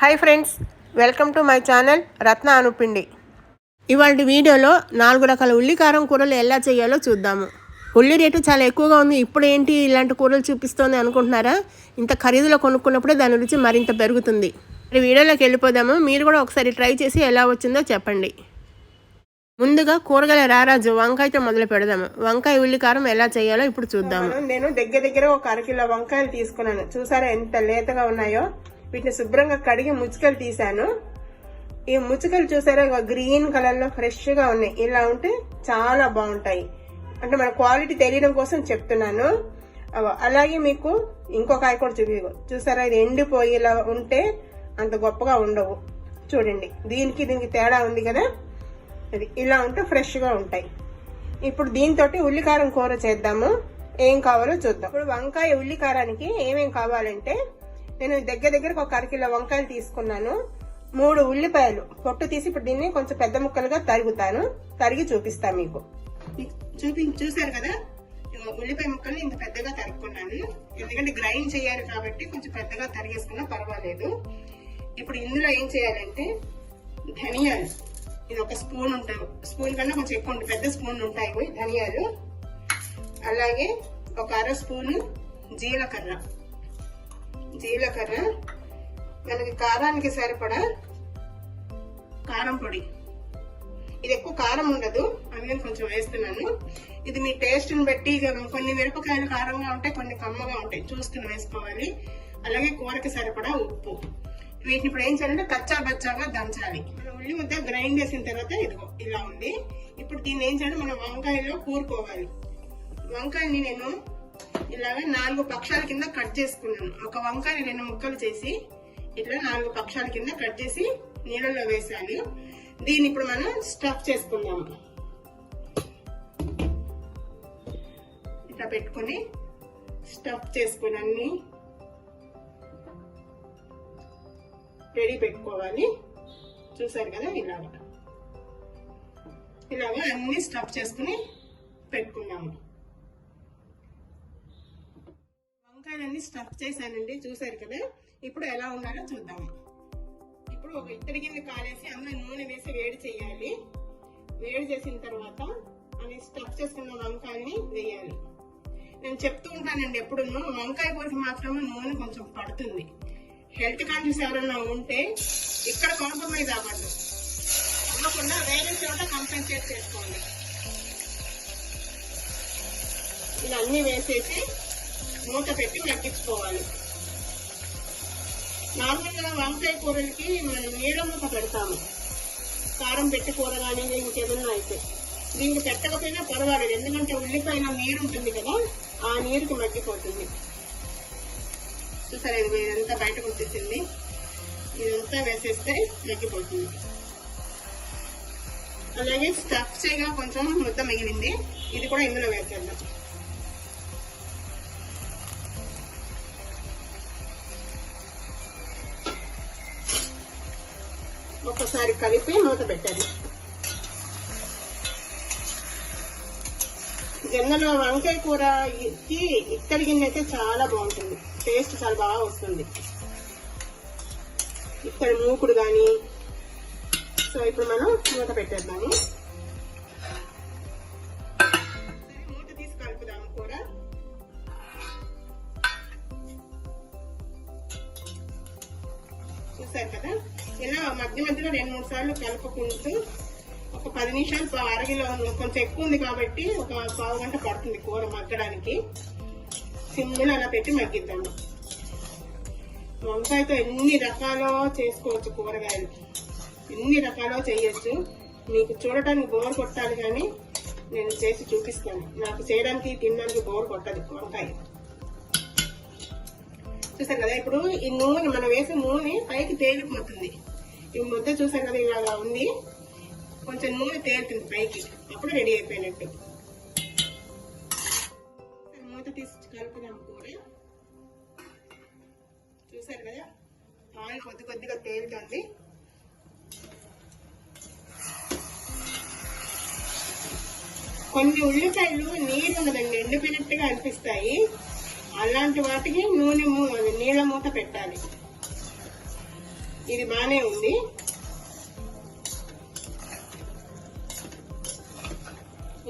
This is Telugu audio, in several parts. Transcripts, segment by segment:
Hi friends welcome to my channel Ratna Anupindi ఇవాళ వీడియోలో నాలుగు రకాల ఉల్లికారం కూరలు ఎలా చేయాలో చూద్దాము. ఉల్లి రేటు చాలా ఎక్కువగా ఉంది. ఇప్పుడు ఏంటి ఇలాంటి కూరలు చూపిస్తోంది అనుకుంటున్నారా? ఇంత ఖరీదులో కొనుక్కున్నప్పుడే దాని రుచి మరింత పెరుగుతుంది. మరి వీడియోలోకి వెళ్ళిపోదాము. మీరు కూడా ఒకసారి ట్రై చేసి ఎలా వచ్చిందో చెప్పండి. ముందుగా కూరగాయల రారాజు వంకాయతో మొదలు పెడదాము. వంకాయ ఉల్లికారం ఎలా చేయాలో ఇప్పుడు చూద్దాము. నేను దగ్గర దగ్గర ఒక అరకిలో వంకాయలు తీసుకున్నాను. చూసారా ఎంత లేతగా ఉన్నాయో? వీటిని శుభ్రంగా కడిగి ముచ్చుకలు తీశాను. ఈ ముచ్చుకలు చూసారా? గ్రీన్ కలర్లో ఫ్రెష్గా ఉన్నాయి. ఇలా ఉంటే చాలా బాగుంటాయి. అంటే మన క్వాలిటీ తెలియడం కోసం చెప్తున్నాను. అలాగే మీకు ఇంకొక కాయ కూడా చూపి చూసారా? ఇది ఎండిపోయి ఇలా ఉంటే అంత గొప్పగా ఉండవు. చూడండి. దీనికి దీనికి తేడా ఉంది కదా? అది ఇలా ఉంటే ఫ్రెష్గా ఉంటాయి. ఇప్పుడు దీంతో ఉల్లికారం కూర చేద్దాము. ఏం కావాలో చూద్దాం. ఇప్పుడు వంకాయ ఉల్లికారానికి ఏమేం కావాలంటే నేను దగ్గర దగ్గరకు ఒక అరకిలో వంకాయలు తీసుకున్నాను. మూడు ఉల్లిపాయలు పొట్టు తీసి ఇప్పుడు దీన్ని కొంచెం పెద్ద ముక్కలుగా తరుగుతాను. తరిగి చూపిస్తా మీకు. చూపి చూసారు కదా? ఉల్లిపాయ ముక్కలు ఇంత పెద్దగా తరుక్కున్నాను. ఎందుకంటే గ్రైండ్ చేయాలి కాబట్టి కొంచెం పెద్దగా తరిగేసుకున్నా పర్వాలేదు. ఇప్పుడు ఇందులో ఏం చేయాలంటే ధనియాలు. ఇది ఒక స్పూన్ ఉంటాయి స్పూన్ కన్నా కొంచెం ఎక్కువ ఉంటుంది పెద్ద స్పూన్ ఉంటాయి ధనియాలు. అలాగే ఒక అర స్పూన్ జీలకర్ర. జీలకర్ర మనకి కారానికి సరిపడా? కారం పొడి. ఇది ఎక్కువ కారం ఉండదు అందుకని కొంచెం వేస్తున్నాను. ఇది మీ టేస్ట్ని బట్టి కొన్ని మిరపకాయలు కారంగా ఉంటాయి కొన్ని కమ్మగా ఉంటాయి. చూసుకుని వేసుకోవాలి. అలాగే కూరకి సరిపడా ఉప్పు. వీటిని ఇప్పుడు ఏం చేయాలంటే కచ్చా బచ్చాగా దంచాలి. మనం ఉల్లి ముద్ద గ్రైండ్ చేసిన తర్వాత ఇదిగో ఇలా ఉంది. ఇప్పుడు దీన్ని ఏం చేయాలి మనం వంకాయలో కూరుకోవాలి. వంకాయని నేను ఇలాగ నాలుగు పక్షాల కింద కట్ చేసుకున్నాను. ఒక వంకాయ రెండు ముక్కలు చేసి ఇట్లా నాలుగు పక్షాల కింద కట్ చేసి నీళ్ళలో వేసాలి దీన్ని ఇప్పుడు మనం స్టఫ్ చేసుకుందాము ఇట్లా పెట్టుకొని స్టఫ్ చేసుకుని అన్ని రెడీ పెట్టుకోవాలి. చూసారు కదా ఇలాగ. ఇలాగ అన్ని స్టఫ్ చేసుకుని పెట్టుకున్నాము. వంకాయలన్నీ స్టఫ్ చేశానండి చూసారు కదా? ఇప్పుడు ఎలా ఉన్నారో చూద్దాం. ఇప్పుడు ఒక ఇత్తడి గిన్నె కాలేసి అందులో నూనె వేసి వేడి చేయాలి. వేడి చేసిన తర్వాత అది స్టఫ్ చేసుకున్న వంకాయని వేయాలి. నేను చెప్తూ ఉంటానండి ఎప్పుడు వంకాయ కోసం మాత్రమే నూనె కొంచెం పడుతుంది. హెల్త్ కాన్షియస్ ఎవరన్నా ఉంటే ఇక్కడ కాంప్రమైజ్ అవ్వద్దు. అవ్వకుండా వేరే చోట కంపెన్సేట్ చేసుకోండి. ఇలా అన్ని వేసేసి మూత పెట్టి మగ్గించుకోవాలి నార్మల్గా వంకాయ కూరలకి మనం నీళ్ళ పెడతాము. కారం పెట్టి కూర కానీ ఇంకేదన్నా అయితే. దీనికి పెట్టకపోయినా పర్వాలేదు. ఎందుకంటే ఉల్లిపాయన నీరు ఉంటుంది కదా ఆ నీరుకి మగ్గిపోతుంది. చూసారా ఇది ఇదంతా బయటకు వచ్చేసింది ఇదంతా వేసేస్తే మగ్గిపోతుంది. అలాగే స్టఫ్ చేయగా కొంచెం ముద్ద మిగిలింది. ఇది కూడా ఇందులో వేసేద్దాం. ఒకసారి కలిపి మూత పెట్టాలి జొన్నలో వంకాయ కూరకి ఇత్తడి గిన్నె అయితే చాలా బాగుంటుంది. టేస్ట్ చాలా బాగా వస్తుంది. ఇక్కడ మూకుడు కానీ సో ఇప్పుడు మనం మూత పెట్టేద్దాము. మధ్య మధ్యలో రెండు మూడు సార్లు కలుపుకుంటూ ఒక పది నిమిషాలు అరగిలో కొంచెం ఎక్కువ ఉంది కాబట్టి ఒక పావు గంట పడుతుంది కూర మగ్గడానికి. సిమ్లో అలా పెట్టి మగ్గిద్దాము. వంకాయతో ఎన్ని రకాలో చేసుకోవచ్చు కూరగాయలు. ఎన్ని రకాలో చేయొచ్చు. మీకు చూడటానికి బోర్ కొట్టాలి కానీ నేను చేసి చూపిస్తాను. నాకు చేయడానికి తినడానికి బోర్ కొట్టదు వంకాయ. చూసారు కదా ఇప్పుడు ఈ నూనె మనం వేసే నూనె పైకి తేలిపోతుంది. ఇవి ముద్ద చూసారు కదా ఇలాగా ఉంది. కొంచెం నూనె తేలుతుంది పైకి. అప్పుడు రెడీ అయిపోయినట్టు. మూత తీసి కలుపుదాం కూర. చూసారు కదా ఆయిల్ కొద్ది కొద్దిగా తేలుతుంది. కొన్ని ఉల్లిపాయలు నీరు ఉండదండి ఎండిపోయినట్టుగా అనిపిస్తాయి. అలాంటి వాటికి నూనె నీళ్ళ మూత పెట్టాలి. ఇది బాగానే ఉంది.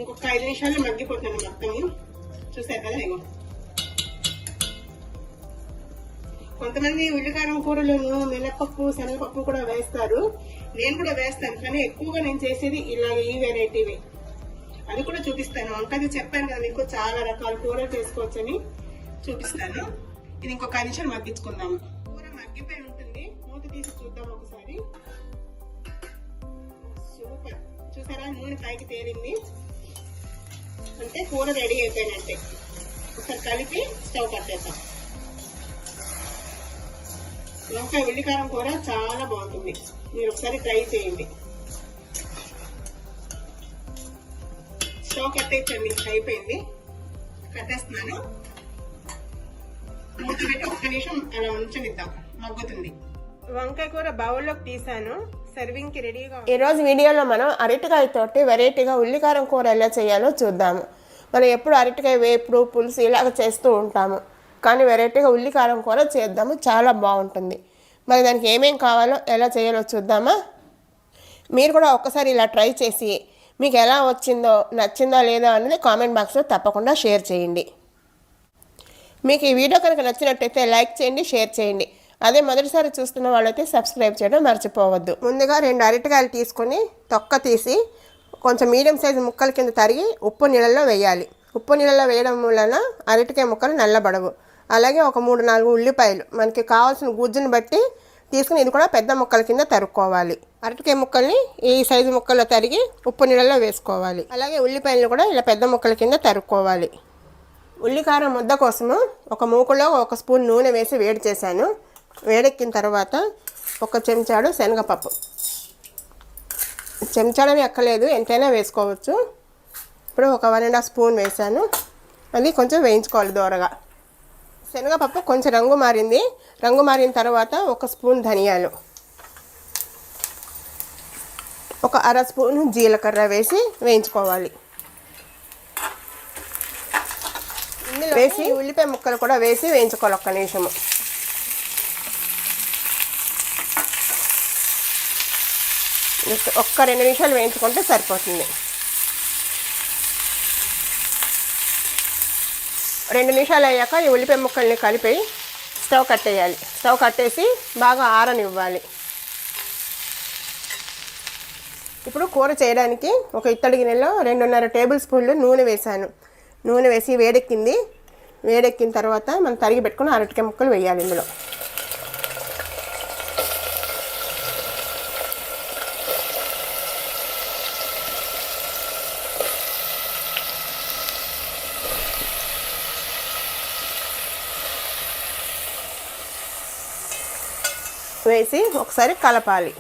ఇంకొక ఐదు నిమిషాలు మగ్గిపోతుంది మొత్తం. చూసారు కదా ఇగో. కొంతమంది ఉల్లికారం కూరలను మినపప్పు శనగపప్పు కూడా వేస్తారు. నేను కూడా వేస్తాను కానీ ఎక్కువగా నేను చేసేది ఇలా ఈ వెరైటీవి. అది కూడా చూపిస్తాను. వంటది చెప్పాను కదా మీకు చాలా రకాల కూరలు చేసుకోవచ్చని. చూపిస్తాను. ఇది ఇంకొక ఐదు నిమిషాలు మగ్గించుకుందాము. కూర మగ్గిపోయి చూసారా? నూనె పైకి తేలింది. అంటే కూర రెడీ అయిపోయినట్టే. ఒకసారి కలిపి స్టవ్ కట్టేద్దాం వంకాయ ఉల్లికారం కూర చాలా బాగుంటుంది. మీరు ఒకసారి ట్రై చేయండి. స్టవ్ కట్టేయచ్చండి అయిపోయింది. కట్టేస్తున్నాను. మూత పెట్టి ఒక్క నిమిషం అలా ఉంచనిద్దాం. మగ్గుతుంది. వంకాయ కూర బౌల్లోకి తీసాను. సర్వింగ్కి రెడీగా ఈ రోజు వీడియోలో మనం అరటికాయతోటి వెరైటీగా ఉల్లికారం కూర ఎలా చేయాలో చూద్దాము. మనం ఎప్పుడు అరటికాయ వేపుడు పులుసు ఇలాగ చేస్తూ ఉంటాము. కానీ వెరైటీగా ఉల్లికారం కూర చేద్దాము. చాలా బాగుంటుంది. మరి దానికి ఏమేం కావాలో ఎలా చేయాలో చూద్దామా? మీరు కూడా ఒక్కసారి ఇలా ట్రై చేసి మీకు ఎలా వచ్చిందో నచ్చిందా లేదా అనేది కామెంట్ బాక్స్లో తప్పకుండా షేర్ చేయండి. మీకు ఈ వీడియో కనుక నచ్చినట్టయితే లైక్ చేయండి షేర్ చేయండి. అదే మొదటిసారి చూస్తున్న వాళ్ళైతే సబ్స్క్రైబ్ చేయడం మర్చిపోవద్దు. ముందుగా రెండు అరటికాయలు తీసుకొని తొక్క తీసి కొంచెం మీడియం సైజు ముక్కల కింద తరిగి ఉప్పు నీళ్ళల్లో వేయాలి. ఉప్పు నీళ్ళలో వేయడం వలన అరటికాయ ముక్కలు నల్లబడవు. అలాగే ఒక మూడు నాలుగు ఉల్లిపాయలు మనకి కావాల్సిన గుజ్జుని బట్టి తీసుకుని ఇది కూడా పెద్ద ముక్కల కింద తరుక్కోవాలి. అరటికాయ ముక్కల్ని ఈ సైజు ముక్కల్లో తరిగి ఉప్పు నీళ్ళలో వేసుకోవాలి. అలాగే ఉల్లిపాయలను కూడా ఇలా పెద్ద ముక్కల కింద తరుక్కోవాలి. ఉల్లికారం ముద్ద కోసము ఒక మూకులో ఒక స్పూన్ నూనె వేసి వేడి చేశాను. వేడెక్కిన తర్వాత ఒక చెంచాడు శనగపప్పు. చెంచాడని ఎక్కలేదు ఎంతైనా వేసుకోవచ్చు. ఇప్పుడు ఒక వన్ అండ్ హాఫ్ స్పూన్ వేసాను. అది కొంచెం వేయించుకోవాలి దూరగా. శనగపప్పు కొంచెం రంగు మారింది. రంగు మారిన తర్వాత ఒక స్పూన్ ధనియాలు. ఒక అర స్పూన్ జీలకర్ర వేసి వేయించుకోవాలి. వేసి ఉల్లిపాయ ముక్కలు కూడా వేసి వేయించుకోవాలి ఒక్క నిమిషము. ఒక్క రెండు నిమిషాలు వేయించుకుంటే సరిపోతుంది. రెండు నిమిషాలు అయ్యాక ఈ ఉల్లిపాయ ముక్కల్ని కలిపి స్టవ్ కట్టేయాలి. స్టవ్ కట్టేసి బాగా ఆరనివ్వాలి. ఇప్పుడు కూర చేయడానికి ఒక ఇత్తడి గిన్నెలో రెండున్నర టేబుల్ స్పూన్లు నూనె వేసాను నూనె వేసి వేడెక్కింది. వేడెక్కిన తర్వాత మనం తరిగి పెట్టుకుని అరటికాయ ముక్కలు వేయాలి ఇందులో. వేసి ఒకసారి కలపాలి.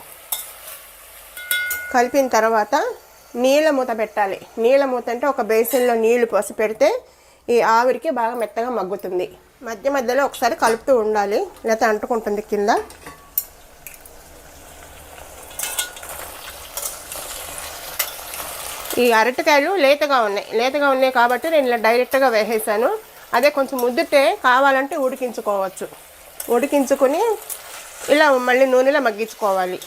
కలిపిన తర్వాత నీళ్ళ మూత పెట్టాలి. నీళ్ళ మూత అంటే ఒక బేసిన్లో నీళ్ళు పోసి పెడితే ఈ ఆవిరికి బాగా మెత్తగా మగ్గుతుంది. మధ్య మధ్యలో ఒకసారి కలుపుతూ ఉండాలి. లేకపోతే అంటుకుంటుంది కింద. ఈ అరటికాయలు లేతగా ఉన్నాయి. లేతగా ఉన్నాయి కాబట్టి నేను ఇలా డైరెక్ట్గా వేసేసాను. అదే కొంచెం ముద్దుటే కావాలంటే ఉడికించుకోవచ్చు. ఉడికించుకొని ఇలా మళ్ళీ నూనెలో మగ్గించుకోవాలి.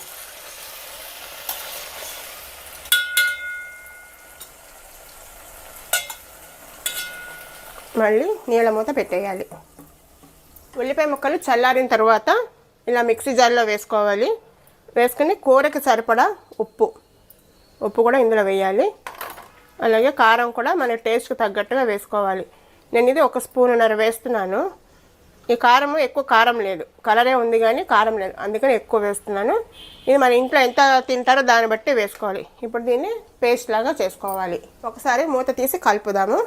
మళ్ళీ నీళ్ళ మూత పెట్టేయాలి. ఉల్లిపాయ ముక్కలు చల్లారిన తర్వాత ఇలా మిక్సీ జార్లో వేసుకోవాలి. వేసుకుని కూరకి సరిపడా ఉప్పు. ఉప్పు కూడా ఇందులో వేయాలి. అలాగే కారం కూడా మన టేస్ట్కి తగ్గట్టుగా వేసుకోవాలి. నేను ఇది ఒక స్పూన్ ఉన్నర వేస్తున్నాను. ఈ కారం ఎక్కువ కారం లేదు. కలరే ఉంది కానీ కారం లేదు. అందుకని ఎక్కువ వేస్తున్నాను. ఇది మన ఇంట్లో ఎంత తింటారో దాన్ని బట్టి వేసుకోవాలి. ఇప్పుడు దీన్ని పేస్ట్ లాగా చేసుకోవాలి. ఒకసారి మూత తీసి కలుపుదాము.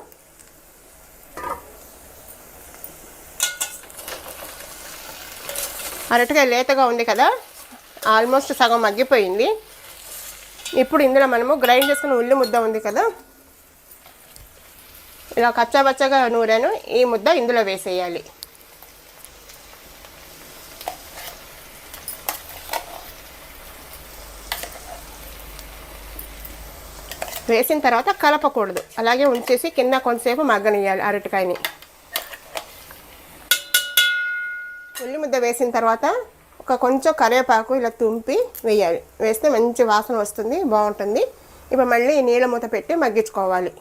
అరటికాయ లేతగా ఉంది కదా ఆల్మోస్ట్ సగం మగ్గిపోయింది. ఇప్పుడు ఇందులో మనము గ్రైండ్ చేసుకున్న ఉల్లి ముద్ద ఉంది కదా ఇలా కచ్చాబచ్చగా నూరాను ఈ ముద్ద ఇందులో వేసేయాలి. వేసిన తర్వాత కలపకూడదు. అలాగే ఉంచేసి కింద కొంతసేపు మగ్గనియాలి అరటికాయని. ఉల్లి ముద్ద వేసిన తర్వాత ఒక కొంచెం కరివేపాకు ఇలా తుంపి వేయాలి. వేస్తే మంచి వాసన వస్తుంది బాగుంటుంది. ఇప్పుడు మళ్ళీ నీళ్ళ మూత పెట్టి మగ్గించుకోవాలి.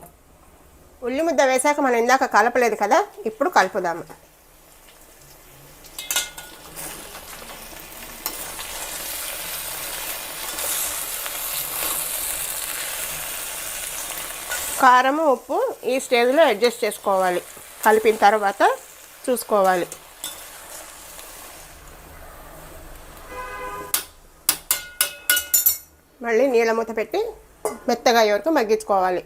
ఉల్లి ముద్ద వేసాక మనం ఇందాక కలపలేదు కదా ఇప్పుడు కలుపుదాము. కారం ఉప్పు ఈ స్టేజ్లో అడ్జస్ట్ చేసుకోవాలి. కలిపిన తర్వాత చూసుకోవాలి. మళ్ళీ నీళ్ళ మూత పెట్టి మెత్తగా అయ్యే వరకు మగ్గించుకోవాలి.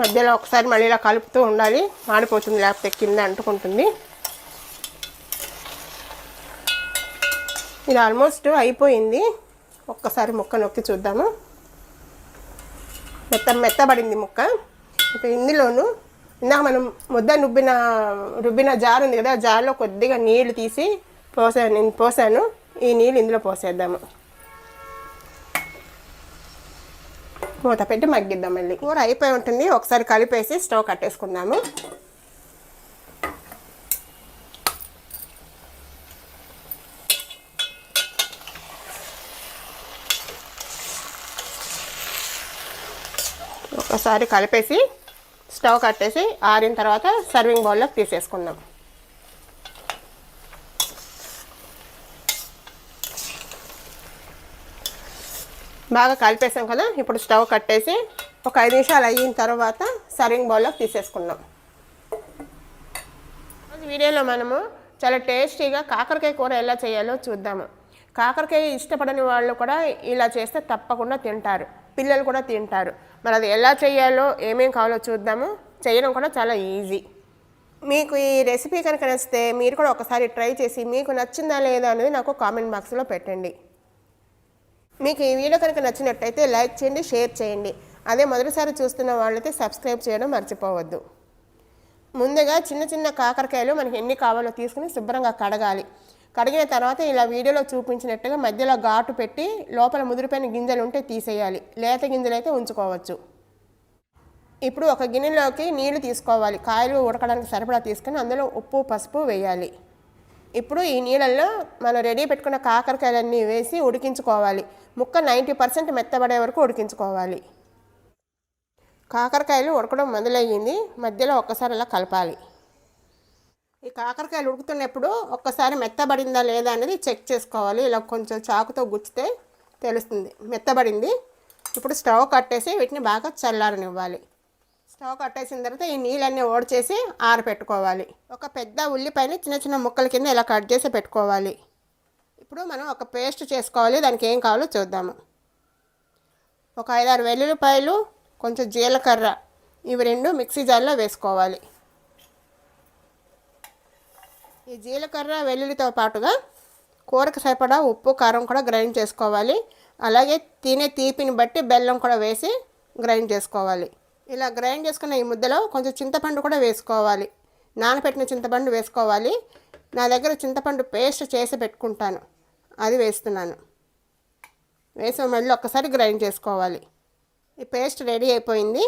మధ్యలో ఒకసారి మళ్ళీ ఇలా కలుపుతూ ఉండాలి. మాడిపోతుంది లేకపోతే కింద అంటుకుంటుంది. ఇది ఆల్మోస్ట్ అయిపోయింది. ఒక్కసారి ముక్క నొక్కి చూద్దాము. మెత్త మెత్తబడింది ముక్క. ఇప్పుడు ఇందులోను ఇందాక మనం ముద్ద రుబ్బిన రుబ్బిన జారు ఉంది కదా ఆ కొద్దిగా నీళ్ళు తీసి పోసాను నేను పోసాను. ఈ నీళ్ళు ఇందులో పోసేద్దాము. మూత పెట్టి మగ్గిద్దాం మళ్ళీ. కూర అయిపోయి ఉంటుంది. ఒకసారి కలిపేసి స్టవ్ కట్టేసుకుందాము. ఒకసారి కలిపేసి స్టవ్ కట్టేసి ఆరిన తర్వాత సర్వింగ్ బౌల్లోకి తీసేసుకుందాం. బాగా కలిపేసాం కదా ఇప్పుడు స్టవ్ కట్టేసి ఒక ఐదు నిమిషాలు అయిన తర్వాత సర్వింగ్ బౌల్లోకి తీసేసుకుందాం. వీడియోలో మనము చాలా టేస్టీగా కాకరకాయ కూర ఎలా చేయాలో చూద్దాము. కాకరకాయ ఇష్టపడని వాళ్ళు కూడా ఇలా చేస్తే తప్పకుండా తింటారు. పిల్లలు కూడా తింటారు. మరి అది ఎలా చేయాలో ఏమేం కావాలో చూద్దాము. చేయడం కూడా చాలా ఈజీ. మీకు ఈ రెసిపీ కనుక నచ్చితే మీరు కూడా ఒకసారి ట్రై చేసి మీకు నచ్చిందా లేదా అనేది నాకు కామెంట్ బాక్స్లో పెట్టండి. మీకు ఈ వీడియో కనుక నచ్చినట్టయితే లైక్ చేయండి షేర్ చేయండి. అదే మొదటిసారి చూస్తున్న వాళ్ళైతే సబ్స్క్రైబ్ చేయడం మర్చిపోవద్దు. ముందుగా చిన్న చిన్న కాకరకాయలు మనకి ఎన్ని కావాలో తీసుకుని శుభ్రంగా కడగాలి. కడిగిన తర్వాత ఇలా వీడియోలో చూపించినట్టుగా మధ్యలో ఘాటు పెట్టి లోపల ముదిరిపోయిన గింజలు ఉంటే తీసేయాలి. లేత గింజలు అయితే ఉంచుకోవచ్చు. ఇప్పుడు ఒక గిన్నెలోకి నీళ్ళు తీసుకోవాలి. కాయలు ఉడకడానికి సరిపడా తీసుకుని అందులో ఉప్పు పసుపు వేయాలి. ఇప్పుడు ఈ నీళ్ళల్లో మనం రెడీ పెట్టుకున్న కాకరకాయలన్నీ వేసి ఉడికించుకోవాలి. ముక్క నైంటీ పర్సెంట్ మెత్తబడే వరకు ఉడికించుకోవాలి. కాకరకాయలు ఉడకడం మొదలయ్యింది. మధ్యలో ఒక్కసారి అలా కలపాలి. ఈ కాకరకాయలు ఉడుకుతున్నప్పుడు ఒక్కసారి మెత్తబడిందా లేదా అనేది చెక్ చేసుకోవాలి. ఇలా కొంచెం చాకుతో గుచ్చితే తెలుస్తుంది. మెత్తబడింది. ఇప్పుడు స్టవ్ కట్టేసి వీటిని బాగా చల్లారనివ్వాలి. స్టవ్ కట్టేసిన తర్వాత ఈ నీళ్ళన్నీ ఓడిచేసి ఆరపెట్టుకోవాలి. ఒక పెద్ద ఉల్లిపాయని చిన్న చిన్న ముక్కల కింద ఇలా కట్ చేసి పెట్టుకోవాలి. ఇప్పుడు మనం ఒక పేస్ట్ చేసుకోవాలి. దానికి ఏం కావాలో చూద్దాము. ఒక ఐదారు వెల్లుల్లిపాయలు కొంచెం జీలకర్ర ఇవి రెండు మిక్సీ జార్లో వేసుకోవాలి. ఈ జీలకర్ర వెల్లుల్లితో పాటుగా కూరకు సరిపడా ఉప్పు కారం కూడా గ్రైండ్ చేసుకోవాలి. అలాగే తినే తీపిని బట్టి బెల్లం కూడా వేసి గ్రైండ్ చేసుకోవాలి. ఇలా గ్రైండ్ చేసుకున్న ఈ ముద్దలో కొంచెం చింతపండు కూడా వేసుకోవాలి. నానబెట్టిన చింతపండు వేసుకోవాలి. నా దగ్గర చింతపండు పేస్ట్ చేసి పెట్టుకుంటాను. అది వేస్తున్నాను. వేసి మళ్ళీ ఒక్కసారి గ్రైండ్ చేసుకోవాలి. ఈ పేస్ట్ రెడీ అయిపోయింది.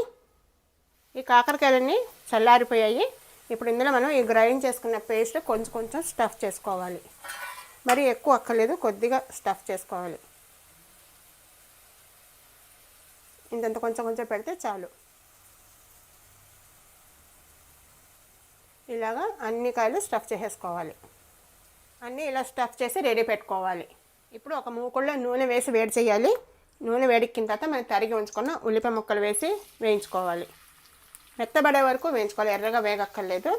ఈ కాకరకాయలన్నీ చల్లారిపోయాయి. ఇప్పుడు ఇందులో మనం ఈ గ్రైండ్ చేసుకున్న పేస్ట్ కొంచెం కొంచెం స్టఫ్ చేసుకోవాలి. మరి ఎక్కువ అక్కర్లేదు కొద్దిగా స్టఫ్ చేసుకోవాలి. ఇంతంత కొంచెం కొంచెం పెడితే చాలు. ఇలాగా అన్ని కాయలు స్టఫ్ చేసేసుకోవాలి. అన్నీ ఇలా స్టఫ్ చేసి రెడీ పెట్టుకోవాలి. ఇప్పుడు ఒక మూకుళ్ళో నూనె వేసి వేడి చేయాలి. నూనె వేడెక్కిన తర్వాత మనం తరిగి ఉంచుకున్న ఉల్లిపాయ ముక్కలు వేసి వేయించుకోవాలి. మెత్తబడే వరకు వేయించుకోవాలి. ఎర్రగా వేగక్కర్లేదు.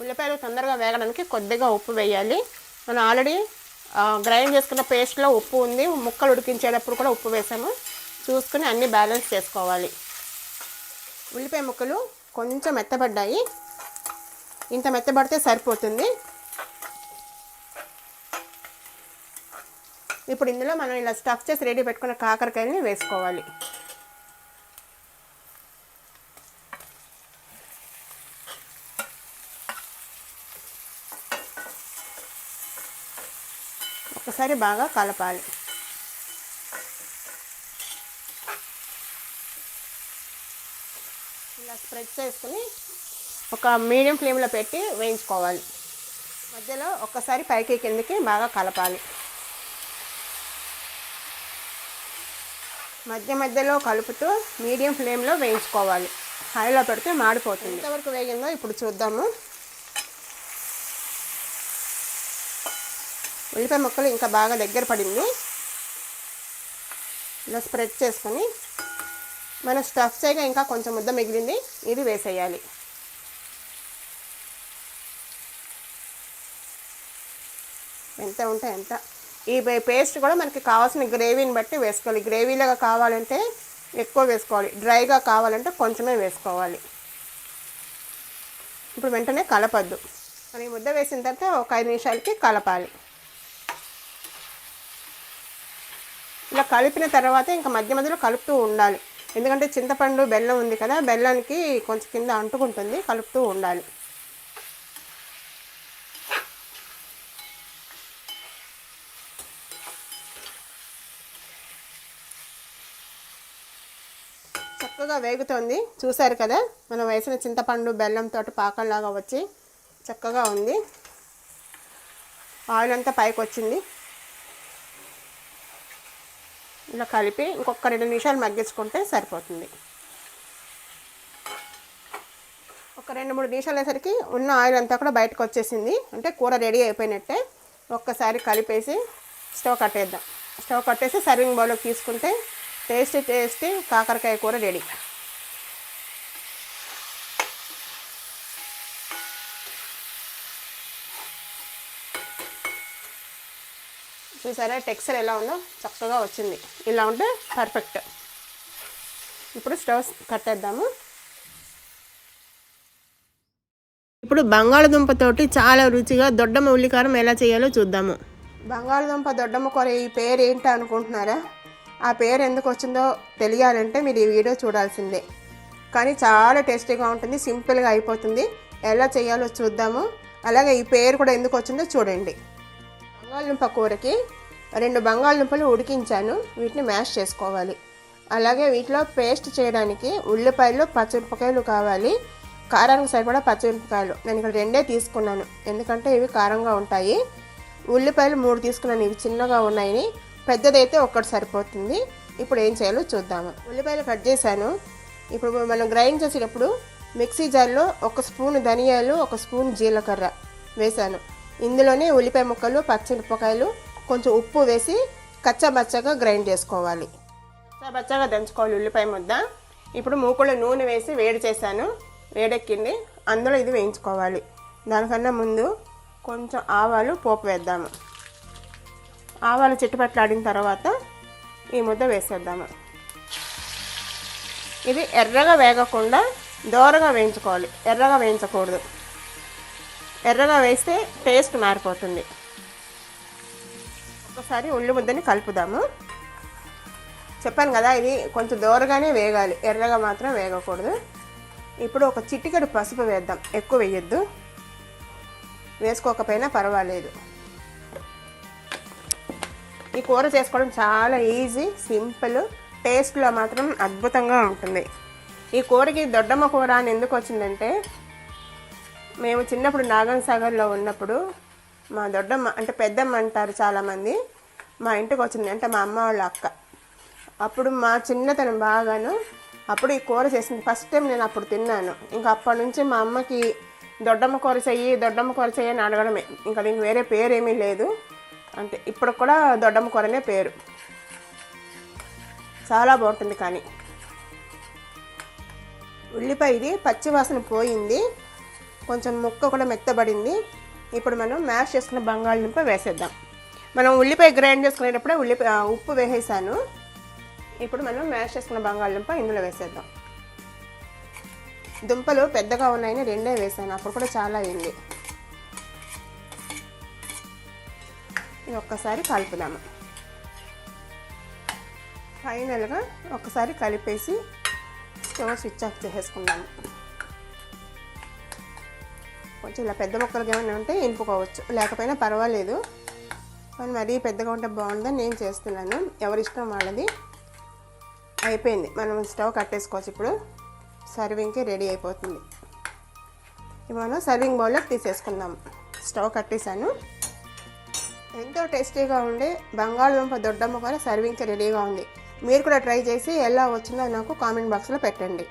ఉల్లిపాయలు తొందరగా వేగడానికి కొద్దిగా ఉప్పు వేయాలి. మనం ఆల్రెడీ గ్రైండ్ చేసుకున్న పేస్ట్లో ఉప్పు ఉంది. ముక్కలు ఉడికించేటప్పుడు కూడా ఉప్పు వేసాము. చూసుకుని అన్నీ బ్యాలెన్స్ చేసుకోవాలి. ఉల్లిపాయ ముక్కలు కొంచెం మెత్తబడ్డాయి. ఇంత మెత్తబడితే సరిపోతుంది. ఇప్పుడు ఇందులో మనం ఇలా స్టఫ్ చేసి రెడీ పెట్టుకున్న కాకరకాయని వేసుకోవాలి. ఒకసారి బాగా కలపాలి. ఇలా స్ప్రెడ్ చేసుకుని ఒక మీడియం ఫ్లేమ్లో పెట్టి వేయించుకోవాలి. మధ్యలో ఒక్కసారి పైకి కిందకి బాగా కలపాలి. మధ్య మధ్యలో కలుపుతూ మీడియం ఫ్లేమ్లో వేయించుకోవాలి. హైలో పెడితే మాడిపోతుంది. ఎంతవరకు వేగిందో ఇప్పుడు చూద్దాము. ఉల్లిపాయ ముక్కలు ఇంకా బాగా దగ్గర పడింది. ఇలా స్ప్రెడ్ చేసుకొని మన స్టఫ్ చేయగా ఇంకా కొంచెం ముద్ద మిగిలింది. ఇది వేసేయాలి. ఎంత ఉంటే ఎంత ఈ పేస్ట్ కూడా మనకి కావాల్సిన గ్రేవీని బట్టి వేసుకోవాలి. గ్రేవీలాగా కావాలంటే ఎక్కువ వేసుకోవాలి. డ్రైగా కావాలంటే కొంచెమే వేసుకోవాలి. ఇప్పుడు వెంటనే కలపద్దు. మనం ముద్ద వేసిన తర్వాత ఒక ఐదు నిమిషాలకి కలపాలి. ఇలా కలిపిన తర్వాత ఇంకా మధ్య మధ్యలో కలుపుతూ ఉండాలి. ఎందుకంటే చింతపండు బెల్లం ఉంది కదా బెల్లానికి కొంచెం కింద అంటుకుంటుంది కలుపుతూ ఉండాలి. చక్కగా వేగుతోంది. చూశారు కదా? మనం వేసిన చింతపండు బెల్లంతో పాకంలాగా వచ్చి చక్కగా ఉంది. ఆయిల్ అంతా పైకి వచ్చింది. ఇలా కలిపి ఇంకొక రెండు నిమిషాలు మగ్గించుకుంటే సరిపోతుంది. ఒక రెండు మూడు నిమిషాలు అయ్యేసరికి ఉన్న ఆయిల్ అంతా కూడా బయటకు వచ్చేసింది. అంటే కూర రెడీ అయిపోయినట్టే. ఒక్కసారి కలిపేసి స్టవ్ కట్టేద్దాం. స్టవ్ కట్టేసి సర్వింగ్ బౌల్లోకి తీసుకుంటే టేస్టీ టేస్టీ కాకరకాయ కూర రెడీ. చూసారా టెక్స్చర్ ఎలా ఉందో? చక్కగా వచ్చింది. ఇలా ఉంటే పర్ఫెక్ట్. ఇప్పుడు స్టవ్ కట్టేద్దాము. ఇప్పుడు బంగాళదుంపతోటి చాలా రుచిగా దొడ్డమ్మ ఉల్లికారం ఎలా చేయాలో చూద్దాము. బంగాళదుంప దొడ్డమ్మ కూర ఈ పేరు ఏంటి అనుకుంటున్నారా? ఆ పేరు ఎందుకు వచ్చిందో తెలియాలంటే మీరు ఈ వీడియో చూడాల్సిందే. కానీ చాలా టేస్టీగా ఉంటుంది సింపుల్గా అయిపోతుంది. ఎలా చేయాలో చూద్దాము. అలాగే ఈ పేరు కూడా ఎందుకు వచ్చిందో చూడండి. బంగాళదుంప కూరకి రెండు బంగాళదుంపలు ఉడికించాను. వీటిని మ్యాష్ చేసుకోవాలి. అలాగే వీటిలో పేస్ట్ చేయడానికి ఉల్లిపాయలు పచ్చిమిరపకాయలు కావాలి. కారానికి సరిపడా పచ్చిమిరపకాయలు. నేను ఇక్కడ రెండే తీసుకున్నాను. ఎందుకంటే ఇవి కారంగా ఉంటాయి. ఉల్లిపాయలు మూడు తీసుకున్నాను. ఇవి చిన్నగా ఉన్నాయని పెద్దదైతే ఒక్కటి సరిపోతుంది. ఇప్పుడు ఏం చేయాలో చూద్దాము. ఉల్లిపాయలు కట్ చేశాను. ఇప్పుడు మనం గ్రైండ్ చేసేటప్పుడు మిక్సీ జార్లో ఒక స్పూన్ ధనియాలు ఒక స్పూన్ జీలకర్ర వేశాను. ఇందులోనే ఉల్లిపాయ ముక్కలు పచ్చిమిరపకాయలు కొంచెం ఉప్పు వేసి కచ్చబచ్చగా గ్రైండ్ చేసుకోవాలి. కచ్చబచ్చగా దంచుకోవాలి ఉల్లిపాయ ముద్ద. ఇప్పుడు మూకులో నూనె వేసి వేడి చేశాను. వేడెక్కింది. అందులో ఇది వేయించుకోవాలి. దానికన్నా ముందు కొంచెం ఆవాలు పోపు వేద్దాము. ఆవాలు చిట్టుపట్లాడిన తర్వాత ఈ ముద్ద వేసేద్దాము ఇది ఎర్రగా వేగకుండా దోరగా వేయించుకోవాలి. ఎర్రగా వేయించకూడదు. ఎర్రగా వేస్తే టేస్ట్ మారిపోతుంది. ఒకసారి ఉల్లి ముద్దని కలుపుదాము. చెప్పాను కదా ఇది కొంచెం దోరగానే వేగాలి. ఎర్రగా మాత్రం వేగకూడదు. ఇప్పుడు ఒక చిటికెడు పసుపు వేద్దాం. ఎక్కువ వేయొద్దు. వేసుకోకపోయినా పర్వాలేదు. ఈ కూర చేసుకోవడం చాలా ఈజీ సింపుల్ టేస్ట్లో మాత్రం అద్భుతంగా ఉంటుంది. ఈ కూరకి దొడ్డమ్మ కూర అని ఎందుకు వచ్చిందంటే మేము చిన్నప్పుడు నాగన్ సాగర్లో ఉన్నప్పుడు మా దొడ్డమ్మ అంటే పెద్దమ్మ అంటారు చాలామంది మా ఇంటికి వచ్చింది అంటే మా అమ్మ వాళ్ళ అక్క. అప్పుడు మా చిన్నతనం బాగాను అప్పుడు ఈ కూర చేసింది. ఫస్ట్ టైం నేను అప్పుడు తిన్నాను. ఇంకా అప్పటి నుంచి మా అమ్మకి దొడ్డమ్మ కూర చెయ్యి దొడ్డమ్మ కూర చెయ్యి అని అడగడమే. ఇంకా దీనికి వేరే పేరేమీ లేదు. అంటే ఇప్పుడు కూడా దొడ్డమ్మ కూరనే పేరు. చాలా బాగుంటుంది కానీ. ఉల్లిపాయ ఇది పచ్చివాసన పోయింది. కొంచెం ముక్క కూడా మెత్తబడింది. ఇప్పుడు మనం మ్యాష్ చేసుకున్న బంగాళదుంప వేసేద్దాం. మనం ఉల్లిపాయ గ్రైండ్ చేసుకునేటప్పుడే ఉల్లిపాయ ఉప్పు వేసేసాను. ఇప్పుడు మనం మ్యాష్ చేసుకున్న బంగాళదుంప ఇందులో వేసేద్దాం. దుంపలు పెద్దగా ఉన్నాయని రెండే వేసాను. అప్పుడు కూడా చాలా అయింది. ఇది ఒక్కసారి కలుపుదాము. ఫైనల్గా ఒకసారి కలిపేసి స్టవ్ స్విచ్ ఆఫ్ చేసేసుకుందాము కొంచెం ఇలా పెద్ద మొక్కలకి ఏమైనా ఉంటే ఇనుపుకోవచ్చు లేకపోయినా పర్వాలేదు. కానీ మరీ పెద్దగా ఉంటే బాగుందని నేను చేస్తున్నాను. ఎవరిష్టం వాళ్ళది. అయిపోయింది. మనం స్టవ్ కట్టేసుకోవచ్చు ఇప్పుడు. సర్వింగ్కి రెడీ అయిపోతుంది. ఇవి మనం సర్వింగ్ బౌల్లో తీసేసుకుందాం. స్టవ్ కట్టేసాను ఎంతో టేస్టీగా ఉండే బంగాళదుంప దొడ్డమ్మ కూర సర్వింగ్కి రెడీగా ఉంది. మీరు కూడా ట్రై చేసి ఎలా వచ్చిందో నాకు కామెంట్ బాక్స్లో పెట్టండి.